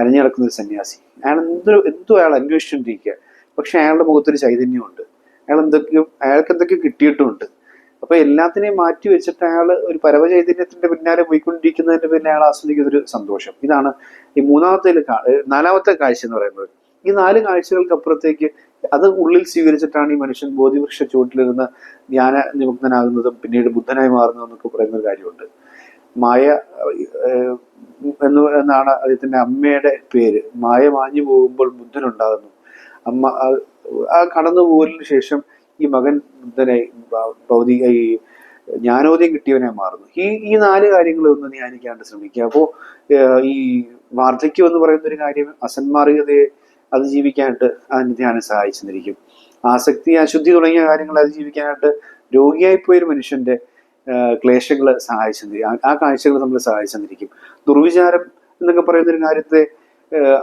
അലഞ്ഞു നടക്കുന്ന ഒരു സന്യാസി. അയാൾ എന്തോ എന്തോ അയാൾ അന്വേഷിച്ചുകൊണ്ടിരിക്കുക പക്ഷെ അയാളുടെ മുഖത്തൊരു ചൈതന്യമുണ്ട്. അയാൾ എന്തൊക്കെയോ അയാൾക്ക് എന്തൊക്കെയോ കിട്ടിയിട്ടുമുണ്ട്. അപ്പൊ എല്ലാത്തിനെയും മാറ്റി വെച്ചിട്ട് അയാൾ ഒരു പരമചൈതന്യത്തിന്റെ പിന്നാലെ പോയിക്കൊണ്ടിരിക്കുന്നതിന്റെ പിന്നെ അയാൾ ആസ്വദിക്കുന്ന ഒരു സന്തോഷം. ഇതാണ് ഈ മൂന്നാമത്തെ നാലാമത്തെ കാഴ്ച എന്ന് പറയുന്നത്. ഈ നാല് കാഴ്ചകൾക്ക് അപ്പുറത്തേക്ക് അത് ഉള്ളിൽ സ്വീകരിച്ചിട്ടാണ് ഈ മനുഷ്യൻ ബോധിവൃക്ഷ ചുവട്ടിലിരുന്ന് ധ്യാന നിമഗ്നനാകുന്നതും പിന്നീട് ബുദ്ധനായി മാറുന്നതും എന്നൊക്കെ പറയുന്ന ഒരു കാര്യമുണ്ട്. മായ എന്ന് എന്നാണ് അദ്ദേഹത്തിന്റെ അമ്മയുടെ പേര്. മായ മാഞ്ഞു പോകുമ്പോൾ ബുദ്ധനുണ്ടാകുന്നു. അമ്മ ആ കടന്നു പോകലിന് ശേഷം ഈ മകൻ ബുദ്ധനെ ഭ- ഭൗതിക ഈ ജ്ഞാനോദയം കിട്ടിയവനെ മാറുന്നു. ഈ ഈ നാല് കാര്യങ്ങൾ ഒന്ന് ധ്യാനിക്കാണ്ട് ശ്രമിക്കുക. അപ്പോൾ ഈ വാർദ്ധക്യം എന്ന് പറയുന്ന ഒരു കാര്യം അസന്മാർഗതയെ അതിജീവിക്കാനായിട്ട് അതിന് ധ്യാനം സഹായിച്ചെന്നിരിക്കും. ആസക്തി അശുദ്ധി തുടങ്ങിയ കാര്യങ്ങൾ അതിജീവിക്കാനായിട്ട് രോഗിയായി പോയൊരു മനുഷ്യന്റെ ക്ലേശങ്ങൾ സഹായിച്ചെന്നിരിക്കും. ആ- കാഴ്ചകൾ നമ്മൾ സഹായിച്ചെന്നിരിക്കും. ദുർവിചാരം എന്നൊക്കെ പറയുന്ന ഒരു കാര്യത്തെ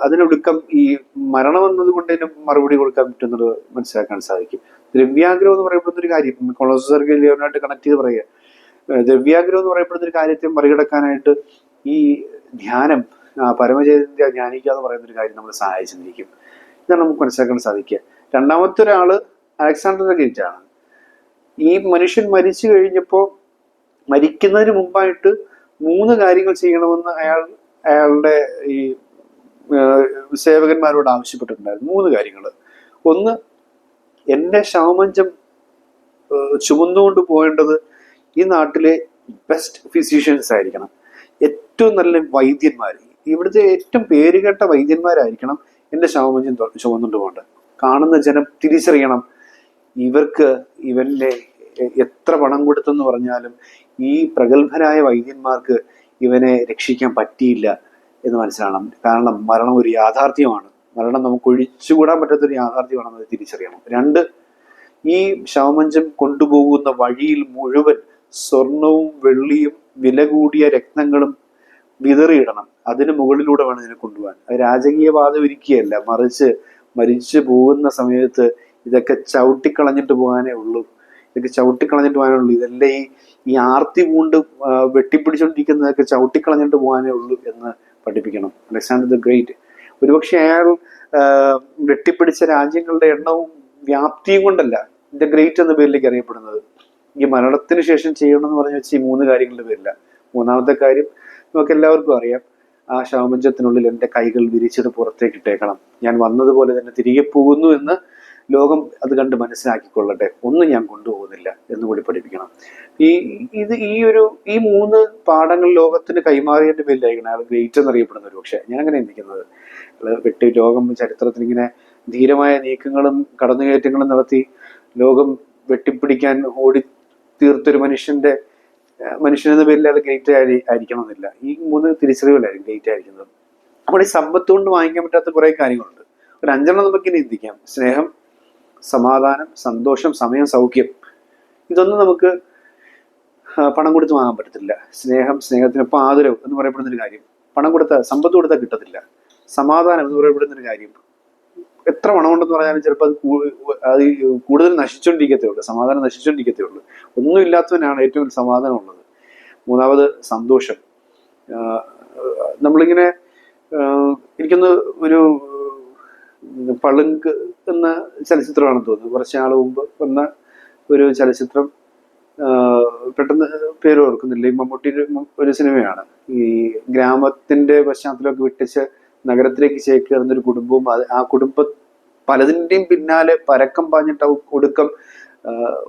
അതിനൊടുക്കം ഈ മരണം എന്നതുകൊണ്ട് തന്നെ മറുപടി കൊടുക്കാൻ പറ്റുന്നത് മനസ്സിലാക്കാൻ സാധിക്കും. ദ്രവ്യാഗ്രഹം എന്ന് പറയപ്പെടുന്ന ഒരു കാര്യം കൊളോസർക്ക് ലിയോനായിട്ട് കണക്ട് ചെയ്ത് പറയുക. ദ്രവ്യാഗ്രഹം എന്ന് പറയപ്പെടുന്ന ഒരു കാര്യത്തെ മറികടക്കാനായിട്ട് ഈ ധ്യാനം പരമചേതന്റെ ധ്യാനിക്കുക എന്ന് പറയുന്ന ഒരു കാര്യം നമ്മൾ സഹായിച്ചിരിക്കും. ഇതാണ് നമുക്ക് മനസ്സിലാക്കാൻ സാധിക്കുക. രണ്ടാമത്തെ ഒരാൾ അലക്സാണ്ടർ ഗേറ്റ് ആണ്. ഈ മനുഷ്യൻ മരിച്ചു കഴിഞ്ഞപ്പോൾ മരിക്കുന്നതിന് മുമ്പായിട്ട് മൂന്ന് കാര്യങ്ങൾ ചെയ്യണമെന്ന് അയാൾ അയാളുടെ ഈ സേവകന്മാരോട് ആവശ്യപ്പെട്ടിട്ടുണ്ടായിരുന്നു. മൂന്ന് കാര്യങ്ങൾ. ഒന്ന് എന്റെ ശാമഞ്ചം ചുമന്നുകൊണ്ട് പോകേണ്ടത് ഈ നാട്ടിലെ ബെസ്റ്റ് ഫിസിഷ്യൻസ് ആയിരിക്കണം. ഏറ്റവും നല്ല വൈദ്യന്മാർ. ഇവിടുത്തെ ഏറ്റവും പേരുകേട്ട വൈദ്യന്മാരായിരിക്കണം എന്റെ ശാമഞ്ചം ചുമന്നുകൊണ്ട് പോകേണ്ടത്. കാണുന്ന ജനം തിരിച്ചറിയണം. ഇവർക്ക് ഇവന്റെ എത്ര പണം കൊടുത്തെന്ന് പറഞ്ഞാലും ഈ പ്രഗത്ഭരായ വൈദ്യന്മാർക്ക് ഇവനെ രക്ഷിക്കാൻ പറ്റിയില്ല. എന്ന് മനസ്സിലാണം കാരണം മരണം ഒരു യാഥാർത്ഥ്യമാണ്. മരണം നമുക്ക് ഒഴിച്ചുകൂടാൻ പറ്റാത്തൊരു യാഥാർത്ഥ്യമാണെന്ന് തിരിച്ചറിയണം. രണ്ട് ഈ ശവമഞ്ചം കൊണ്ടുപോകുന്ന വഴിയിൽ മുഴുവൻ സ്വർണവും വെള്ളിയും വില കൂടിയ രത്നങ്ങളും വിതറിയിടണം. അതിന് മുകളിലൂടെ വേണം ഇതിനെ കൊണ്ടുപോകാൻ. രാജകീയ വാദം ഒരുക്കിയല്ല. മറിച്ച് മരിച്ചു പോകുന്ന സമയത്ത് ഇതൊക്കെ ചവിട്ടിക്കളഞ്ഞിട്ട് പോകാനേ ഉള്ളൂ. ഇതൊക്കെ ചവിട്ടിക്കളഞ്ഞിട്ട് പോകാനേ ഉള്ളൂ. ഇതെല്ലാം ഈ ആർത്തി പൂണ്ട് വെട്ടിപ്പിടിച്ചുകൊണ്ടിരിക്കുന്നതൊക്കെ ചവിട്ടിക്കളഞ്ഞിട്ട് പോകാനേ ഉള്ളൂ എന്ന് പഠിപ്പിക്കണം. അലക്സാണ്ടർ ദ ഗ്രേറ്റ് ഒരുപക്ഷെ അയാൾ വെട്ടിപ്പിടിച്ച രാജ്യങ്ങളുടെ എണ്ണവും വ്യാപ്തിയും കൊണ്ടല്ല ദ ഗ്രേറ്റ് എന്ന പേരിലേക്ക് അറിയപ്പെടുന്നത്. ഈ മരണത്തിന് ശേഷം ചെയ്യണം എന്ന് പറഞ്ഞു വെച്ചാൽ ഈ മൂന്ന് കാര്യങ്ങളുടെ പേരില്ല മൂന്നാമത്തെ കാര്യം നമുക്ക് എല്ലാവർക്കും അറിയാം. ആ ശവമഞ്ചത്തിനുള്ളിൽ എന്റെ കൈകൾ വിരിച്ചിട്ട് പുറത്തേക്ക് ഇട്ടേക്കണം. ഞാൻ വന്നതുപോലെ തന്നെ തിരികെ പോകുന്നു എന്ന് ലോകം അത് കണ്ട് മനസ്സിലാക്കിക്കൊള്ളട്ടെ. ഒന്നും ഞാൻ കൊണ്ടുപോകുന്നില്ല എന്ന് കൂടി പഠിപ്പിക്കണം. ഈ ഇത് ഈ ഒരു ഈ മൂന്ന് പാഠങ്ങൾ ലോകത്തിന് കൈമാറിയിട്ട് അയാൾ ഗ്രേറ്റ് ഒരു പക്ഷേ. ഞാൻ അങ്ങനെ ചിന്തിക്കുന്നത്. അയാൾ വെട്ടി ലോകം ചരിത്രത്തിൽ ഇങ്ങനെ ധീരമായ നീക്കങ്ങളും കടന്നുകയറ്റങ്ങളും നടത്തി ലോകം വെട്ടിപ്പിടിക്കാൻ ഓടി തീർത്തൊരു മനുഷ്യന്റെ മനുഷ്യനെന്ന പേരിൽ അത് ഗ്രേറ്റ് ആയിരിക്കണം എന്നില്ല ഈ മൂന്ന് തിരിച്ചറിവുകളായിരിക്കും ഗ്രേറ്റ് ആയിരിക്കുന്നത്. അപ്പോൾ ഈ സമ്പത്ത് കൊണ്ട് വാങ്ങിക്കാൻ പറ്റാത്ത കുറേ കാര്യങ്ങളുണ്ട്. ഒരു അഞ്ചെണ്ണം നമുക്ക് ഇനി സ്നേഹം സമാധാനം സന്തോഷം സമയം സൗഖ്യം. ഇതൊന്നും നമുക്ക് പണം കൊടുത്ത് വാങ്ങാൻ പറ്റത്തില്ല. സ്നേഹം സ്നേഹത്തിനൊപ്പം ആദരവ് എന്ന് പറയപ്പെടുന്ന ഒരു കാര്യം. പണം കൊടുത്ത സമ്പത്ത് കൊടുത്താൽ കിട്ടത്തില്ല. സമാധാനം എന്ന് പറയപ്പെടുന്ന ഒരു കാര്യം. എത്ര പണമുണ്ടെന്ന് പറഞ്ഞാലും ചിലപ്പോൾ അത് അത് കൂടുതൽ നശിച്ചുകൊണ്ടിരിക്കത്തേ ഉള്ളൂ. സമാധാനം നശിച്ചുകൊണ്ടിരിക്കത്തേ ഉള്ളൂ. ഒന്നും ഇല്ലാത്തവനാണ് ഏറ്റവും സമാധാനം ഉള്ളത്. മൂന്നാമത് സന്തോഷം. നമ്മളിങ്ങനെ എനിക്കൊന്ന് ഒരു പളുങ്ക് എന്ന ചലച്ചിത്രമാണ് തോന്നുന്നു. കുറച്ച് നാൾ മുമ്പ് വന്ന ഒരു ചലച്ചിത്രം പെട്ടെന്ന് പേര് ഓർക്കുന്നില്ല. ഈ മമ്മൂട്ടിയുടെ ഒരു സിനിമയാണ്. ഈ ഗ്രാമത്തിന്റെ പശ്ചാത്തലമൊക്കെ വിട്ടിച്ച് നഗരത്തിലേക്ക് ചേക്കേറുന്ന ഒരു കുടുംബവും ആ കുടുംബ പലതിന്റെയും പിന്നാലെ പരക്കം പാഞ്ഞിട്ട് ഒടുക്കം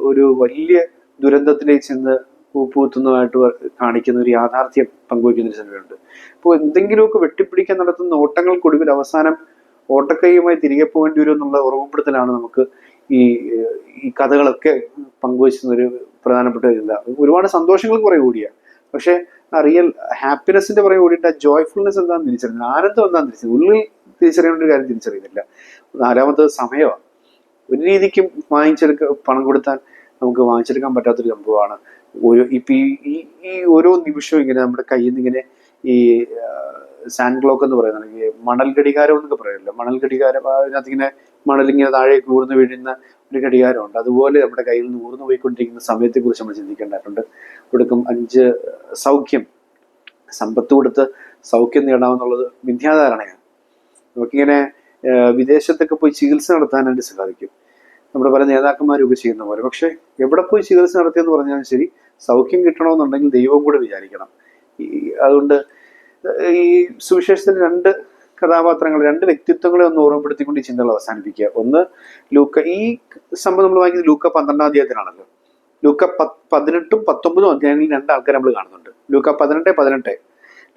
ഒരു വലിയ ദുരന്തത്തിലേക്ക് ചെന്ന് പൂപ്പൂത്തുന്നതായിട്ട് കാണിക്കുന്ന ഒരു യാഥാർത്ഥ്യം പങ്കുവയ്ക്കുന്ന ഒരു സിനിമയുണ്ട്. അപ്പോൾ എന്തെങ്കിലുമൊക്കെ വെട്ടിപ്പിടിക്കാൻ നടത്തുന്ന ഓട്ടങ്ങൾക്കൊടുവിൽ അവസാനം ഓട്ടക്കൈയുമായി തിരികെ പോകേണ്ടി വരും എന്നുള്ള ഓർമ്മപ്പെടുത്തലാണ് നമുക്ക് ഈ ഈ കഥകളൊക്കെ പങ്കുവച്ചുന്ന ഒരു പ്രധാനപ്പെട്ട ഇല്ല ഒരുപാട് സന്തോഷങ്ങൾ കുറെ കൂടിയ. പക്ഷെ റിയൽ ഹാപ്പിനെസിന്റെ പുറകെ കൂടിയിട്ട് ആ ജോയ്ഫുൾനെസ് എന്താണെന്ന് തിരിച്ചറിയുന്നത് ആനന്ദം എന്താണെന്ന് തിരിച്ചറിയുന്നത് ഉള്ളിൽ തിരിച്ചറിയേണ്ട ഒരു കാര്യം തിരിച്ചറിയുന്നില്ല. നാലാമത്തത് സമയമാണ് ഒരു രീതിക്കും വാങ്ങിച്ചെടുക്ക പണം കൊടുത്താൽ നമുക്ക് വാങ്ങിച്ചെടുക്കാൻ പറ്റാത്തൊരു സംഭവമാണ്. ഓരോ ഇപ്പൊ ഈ- ഈ ഓരോ നിമിഷവും ഇങ്ങനെ നമ്മുടെ കയ്യിൽ നിന്ന് ഇങ്ങനെ ഈ സാൻഡ് ക്ലോക്ക് എന്ന് പറയുന്നത് ഈ മണൽ ഘടികാരം എന്നൊക്കെ പറയല്ലോ. മണൽ ഘടികാരം അതിനകത്ത് ഇങ്ങനെ മണൽ ഇങ്ങനെ താഴേക്ക് ഊർന്ന് വീഴുന്ന ഒരു ഘടികാരമുണ്ട്. അതുപോലെ നമ്മുടെ കയ്യിൽ നിന്ന് ഊർന്നു പോയിക്കൊണ്ടിരിക്കുന്ന സമയത്തെക്കുറിച്ച് നമ്മൾ ചിന്തിക്കേണ്ടതായിട്ടുണ്ട് കൊടുക്കും അഞ്ച് സൗഖ്യം സമ്പത്ത് കൊടുത്ത് സൗഖ്യം നേടാമെന്നുള്ളത് മിഥ്യാധാരണയാണ് നമുക്കിങ്ങനെ വിദേശത്തൊക്കെ പോയി ചികിത്സ നടത്താനായിട്ട് സാധിക്കും. നമ്മുടെ പല നേതാക്കന്മാരൊക്കെ ചെയ്യുന്ന പോലെ. പക്ഷേ എവിടെ പോയി ചികിത്സ നടത്തിയെന്ന് പറഞ്ഞാലും ശരി സൗഖ്യം കിട്ടണമെന്നുണ്ടെങ്കിൽ ദൈവം കൂടെ വിചാരിക്കണം. അതുകൊണ്ട് ഈ സുവിശേഷത്തിൽ രണ്ട് കഥാപാത്രങ്ങൾ രണ്ട് വ്യക്തിത്വങ്ങളെ ഒന്ന് ഓർമ്മപ്പെടുത്തിക്കൊണ്ട് ഈ ചിന്തകൾ അവസാനിപ്പിക്കുക. ഒന്ന് ലൂക്ക ഈ സംഭവം നമ്മൾ വാങ്ങിയത് ലൂക്ക പന്ത്രണ്ടാം അധ്യായത്തിലാണല്ലോ. ലൂക്ക പതിനെട്ടും പത്തൊമ്പതും അധ്യായങ്ങളിൽ രണ്ട് ആൾക്കാർ നമ്മൾ കാണുന്നുണ്ട്. ലൂക്ക പതിനെട്ട് പതിനെട്ട്.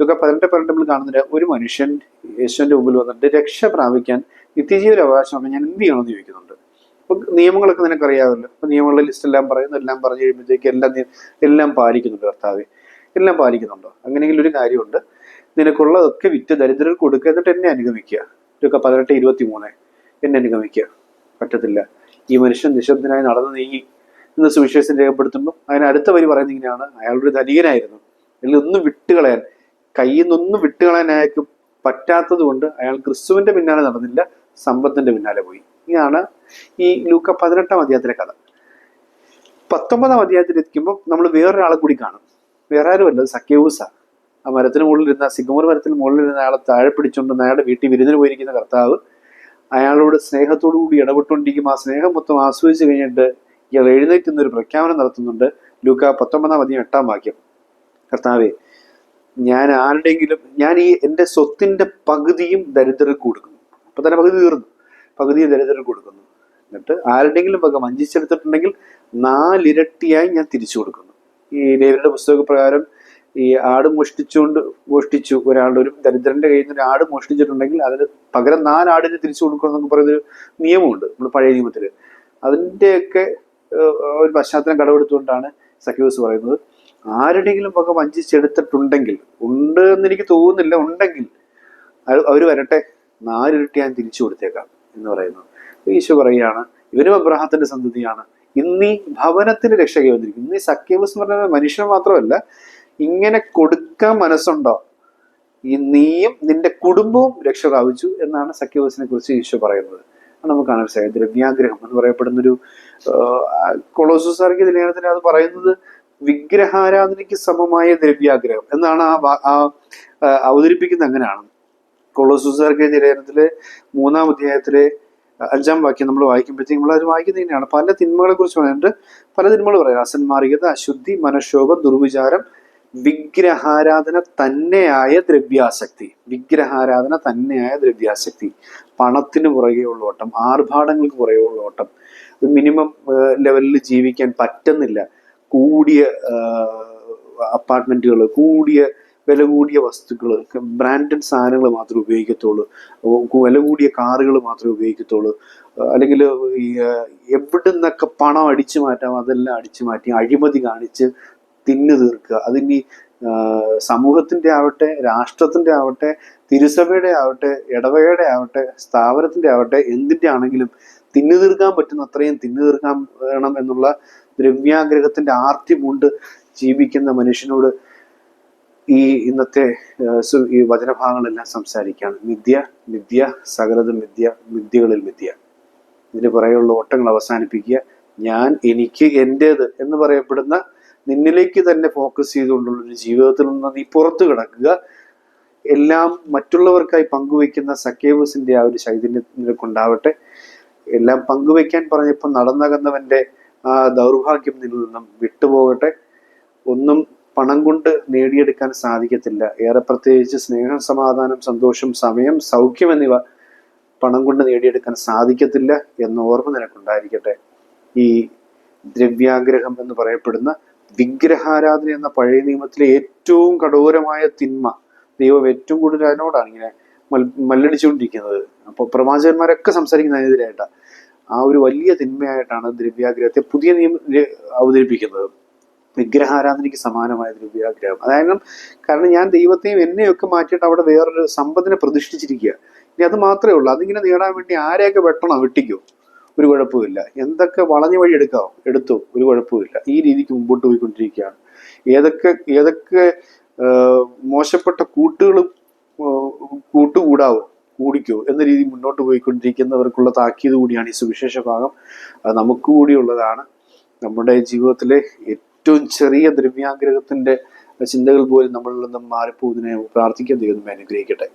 ലൂക്ക പതിനെട്ട് പതിനെട്ട് നമ്മൾ കാണുന്നുണ്ട്. ഒരു മനുഷ്യൻ യേശുവിന്റെ മുമ്പിൽ വന്നിട്ട് രക്ഷ പ്രാപിക്കാൻ നിത്യജീവന അവകാശമാണ് ഞാൻ എന്ത് ചെയ്യണമെന്ന് ചോദിക്കുന്നുണ്ട്. അപ്പൊ നിയമങ്ങളൊക്കെ നിനക്കറിയാമല്ലോ. അപ്പൊ നിയമങ്ങളുടെ ലിസ്റ്റ് എല്ലാം പറയുന്നു. എല്ലാം പറഞ്ഞു കഴിയുമ്പോഴത്തേക്ക് എല്ലാം എല്ലാം പാലിക്കുന്നുണ്ട് കർത്താവ്. എല്ലാം പാലിക്കുന്നുണ്ടോ? അങ്ങനെയെങ്കിലും ഒരു കാര്യമുണ്ട്. നിനക്കുള്ളതൊക്കെ വിറ്റ് ദരിദ്രർ കൊടുക്കുക എന്നിട്ട് എന്നെ അനുഗമിക്കുക. ഇതൊക്കെ പതിനെട്ട് ഇരുപത്തി മൂന്ന് എന്നെ അനുഗമിക്കുക. പറ്റത്തില്ല. ഈ മനുഷ്യൻ നിശബ്ദനായി നടന്നു നീങ്ങി. എന്ന് സുവിശേഷം രേഖപ്പെടുത്തുമ്പോൾ അതിന് അടുത്ത വരി പറയുന്നത് ഇങ്ങനെയാണ്. അയാളൊരു ധനികനായിരുന്നു. അതിൽ ഒന്നും വിട്ടുകളയാൻ കയ്യിൽ നിന്നൊന്നും വിട്ടുകളയാൻ അയാൾക്ക് പറ്റാത്തത് കൊണ്ട് അയാൾ ക്രിസ്തുവിന്റെ പിന്നാലെ നടന്നില്ല സമ്പത്തിന്റെ പിന്നാലെ പോയി. ഇതാണ് ഈ ലൂക്ക പതിനെട്ടാം അധ്യായത്തിലെ കഥ. പത്തൊമ്പതാം അധ്യായത്തിൽ എത്തിക്കുമ്പോൾ നമ്മൾ വേറൊരാളെ കൂടി കാണും. വേറെ ആരുമല്ല സഖ്യവൂസ ആ മരത്തിന് മുകളിൽ ഇരുന്ന സിഗമൂർ മരത്തിന് മുകളിൽ ഇരുന്ന അയാളെ താഴെ പിടിച്ചുകൊണ്ട് അയാളുടെ വീട്ടിൽ വിരുന്നിന് പോയിരിക്കുന്ന കർത്താവ് അയാളോട് സ്നേഹത്തോടു കൂടി ഇടപെട്ടുകൊണ്ടിരിക്കും. ആ സ്നേഹം മൊത്തം ആസ്വദിച്ചു കഴിഞ്ഞിട്ട് ഇയാൾ എഴുന്നേറ്റുന്ന ഒരു പ്രഖ്യാപനം നടത്തുന്നുണ്ട്. ലൂക്ക പത്തൊമ്പതാം അധികം എട്ടാം വാക്യം. കർത്താവേ ഞാൻ ആരുടെയെങ്കിലും ഞാൻ ഈ എന്റെ സ്വത്തിന്റെ പകുതിയും ദരിദ്രർക്ക് കൊടുക്കുന്നു. അപ്പൊ തന്നെ പകുതി തീർന്നു. പകുതിയും ദരിദ്രർക്ക് കൊടുക്കുന്നു. എന്നിട്ട് ആരുടെയെങ്കിലും വക വഞ്ചിച്ചെടുത്തിട്ടുണ്ടെങ്കിൽ നാലിരട്ടിയായി ഞാൻ തിരിച്ചു കൊടുക്കുന്നു. ഈ ലേവരുടെ പുസ്തക പ്രകാരം ഈ ആട് മോഷ്ടിച്ചുകൊണ്ട് മോഷ്ടിച്ചു. ഒരാളുടെ ഒരു ദരിദ്രന്റെ കയ്യിൽ നിന്ന് ഒരു ആട് മോഷ്ടിച്ചിട്ടുണ്ടെങ്കിൽ അതിന് പകരം നാലാടിന് തിരിച്ചു കൊടുക്കണം എന്നൊക്കെ പറയുന്നൊരു നിയമമുണ്ട് നമ്മൾ പഴയ നിയമത്തിൽ അതിന്റെയൊക്കെ ഒരു പശ്ചാത്തലം കടമെടുത്തുകൊണ്ടാണ് സഖ്യൂസ് പറയുന്നത്. ആരുടെയെങ്കിലും വക വഞ്ചിച്ചെടുത്തിട്ടുണ്ടെങ്കിൽ ഉണ്ട് എന്ന് എനിക്ക് തോന്നുന്നില്ല ഉണ്ടെങ്കിൽ അവർ വരട്ടെ നാലിരട്ടി ഞാൻ തിരിച്ചു കൊടുത്തേക്കാം എന്ന് പറയുന്നു. ഈശോ പറയുകയാണ് ഇവനും അബ്രഹാത്തിന്റെ സന്തതിയാണ്. ഇന്നീ ഭവനത്തിന് രക്ഷകൾ വന്നിരിക്കും ഇന്നീ സഖ്യവസ് എന്ന് പറഞ്ഞാൽ മനുഷ്യൻ മാത്രമല്ല ഇങ്ങനെ കൊടുക്കാൻ മനസ്സുണ്ടോ? ഈ നീയും നിന്റെ കുടുംബവും രക്ഷ പ്രാപിച്ചു എന്നാണ് സഖ്യവസിനെ കുറിച്ച് ഈശോ പറയുന്നത്. നമുക്ക് കാണാൻ സാധിക്കും. ദ്രവ്യാഗ്രഹം എന്ന് പറയപ്പെടുന്നൊരു കൊളോസുസാർക്ക് ലേഖനത്തിൽ അത് പറയുന്നത്? വിഗ്രഹാരാധനയ്ക്ക് സമമായ ദ്രവ്യാഗ്രഹം എന്നാണ് ആ അവതരിപ്പിക്കുന്നത് അങ്ങനെയാണ്. കൊളോസുസാർക്ക് ലേഖനത്തിലെ മൂന്നാം അധ്യായത്തിലെ അഞ്ചാം വാക്യം നമ്മൾ വായിക്കുമ്പോഴത്തേക്കും നമ്മൾ അത് വായിക്കുന്നത് തന്നെയാണ്. പല തിന്മകളെ കുറിച്ച് പറയുന്നുണ്ട്. പല തിന്മകൾ പറയാം. അസന്മാർഗത അശുദ്ധി മനഃക്ഷോഭം ദുർവിചാരം വിഗ്രഹാരാധന തന്നെയായ ദ്രവ്യാസക്തി. വിഗ്രഹാരാധന തന്നെയായ ദ്രവ്യാസക്തി. പണത്തിന് പുറകെയുള്ള ഓട്ടം ആർഭാടങ്ങൾക്ക് പുറകെയുള്ള ഓട്ടം. മിനിമം ലെവലിൽ ജീവിക്കാൻ പറ്റുന്നില്ല. കൂടിയ അപ്പാർട്ട്മെന്റുകൾ കൂടിയ വില കൂടിയ വസ്തുക്കൾ ബ്രാൻഡഡ് സാധനങ്ങൾ മാത്രമേ ഉപയോഗിക്കത്തുള്ളൂ. വില കൂടിയ കാറുകൾ മാത്രമേ ഉപയോഗിക്കത്തുള്ളൂ. അല്ലെങ്കിൽ എവിടെ നിന്നൊക്കെ പണം അടിച്ചു മാറ്റാം അതെല്ലാം അടിച്ചു മാറ്റി അഴിമതി കാണിച്ച് തിന്നു തീർക്കുക. അതിനി സമൂഹത്തിന്റെ ആവട്ടെ രാഷ്ട്രത്തിന്റെ ആവട്ടെ തിരുസഭയുടെ ആവട്ടെ ഇടവകയുടെ ആവട്ടെ സ്ഥാപനത്തിന്റെ ആവട്ടെ എന്തിന്റെ ആണെങ്കിലും തിന്നു തീർക്കാൻ പറ്റുന്ന അത്രയും തിന്നു തീർക്കാൻ വേണം എന്നുള്ള ദ്രവ്യാഗ്രഹത്തിന്റെ ആർത്തി മുണ്ട് ജീവിക്കുന്ന മനുഷ്യനോട് ഈ ഇന്നത്തെ ഈ വചനഭാഗങ്ങളെല്ലാം സംസാരിക്കുകയാണ്. മിഥ്യ മിഥ്യ സകലതും മിഥ്യ മിഥ്യകളിൽ മിഥ്യ. ഇതിന് പുറകെയുള്ള ഓട്ടങ്ങൾ അവസാനിപ്പിക്കുക. ഞാൻ എനിക്ക് എന്റേത് എന്ന് പറയപ്പെടുന്ന നിന്നിലേക്ക് തന്നെ ഫോക്കസ് ചെയ്തുകൊണ്ടുള്ള ഒരു ജീവിതത്തിൽ നിന്ന് നീ പുറത്തു കിടക്കുക. എല്ലാം മറ്റുള്ളവർക്കായി പങ്കുവെക്കുന്ന സക്കേവസിന്റെ ആ ഒരു ചൈതന്യം നിനക്കുണ്ടാവട്ടെ. എല്ലാം പങ്കുവെക്കാൻ പറഞ്ഞപ്പോൾ നടന്നകന്നവന്റെ ആ ദൗർഭാഗ്യം നിന്നിൽ നിന്നും വിട്ടുപോകട്ടെ. ഒന്നും പണം കൊണ്ട് നേടിയെടുക്കാൻ സാധിക്കത്തില്ല. ഏറെ പ്രത്യേകിച്ച് സ്നേഹം സമാധാനം സന്തോഷം സമയം സൗഖ്യം എന്നിവ പണം കൊണ്ട് നേടിയെടുക്കാൻ സാധിക്കത്തില്ല എന്ന ഓർമ്മ നിനക്കുണ്ടായിരിക്കട്ടെ. ഈ ദ്രവ്യാഗ്രഹം എന്ന് പറയപ്പെടുന്ന വിഗ്രഹാരാധന എന്ന പഴയ നിയമത്തിലെ ഏറ്റവും കഠോരമായ തിന്മ. ദൈവം ഏറ്റവും കൂടുതൽ അതിനോടാണ് ഇങ്ങനെ മൽ മല്ലടിച്ചുകൊണ്ടിരിക്കുന്നത്. അപ്പോൾ പ്രവാചകന്മാരൊക്കെ സംസാരിക്കുന്ന അതിനെതിരായിട്ടാണ് ആ ഒരു വലിയ തിന്മയായിട്ടാണ് ദ്രവ്യാഗ്രഹത്തെ പുതിയ നിയമം അവതരിപ്പിക്കുന്നത്. വിഗ്രഹാരാധനയ്ക്ക് സമാനമായ ദ്രവ്യാഗ്രഹം. അതായത് കാരണം ഞാൻ ദൈവത്തെയും എന്നെയൊക്കെ മാറ്റിയിട്ട് അവിടെ വേറൊരു സമ്പത്തിനെ പ്രതിഷ്ഠിച്ചിരിക്കുക ഇനി അത് മാത്രമേ ഉള്ളൂ. അതിങ്ങനെ നേടാൻ വേണ്ടി ആരെയൊക്കെ വെട്ടണം? വെട്ടിക്കോ? ഒരു കുഴപ്പമില്ല എന്തൊക്കെ വളഞ്ഞ വഴി എടുക്കാം? എടുത്തു. ഒരു കുഴപ്പമില്ല ഈ രീതിക്ക് മുമ്പോട്ട് പോയിക്കൊണ്ടിരിക്കുകയാണ്. ഏതൊക്കെ ഏതൊക്കെ മോശപ്പെട്ട കൂട്ടുകളും കൂട്ടുകൂടാവോ കൂടിക്കോ എന്ന രീതിയിൽ മുന്നോട്ട് പോയിക്കൊണ്ടിരിക്കുന്നവർക്കുള്ള താക്കീത് കൂടിയാണ് ഈ സുവിശേഷ ഭാഗം. അത് നമുക്ക് കൂടിയുള്ളതാണ് നമ്മുടെ ജീവിതത്തിലെ ഏറ്റവും ചെറിയ ദ്രവ്യാഗ്രഹത്തിന്റെ ചിന്തകൾ പോലും നമ്മളിൽ നിന്നും മാറിപ്പോകുന്നതിനെ പ്രാർത്ഥിക്കാൻ ദൈവം അനുഗ്രഹിക്കട്ടെ.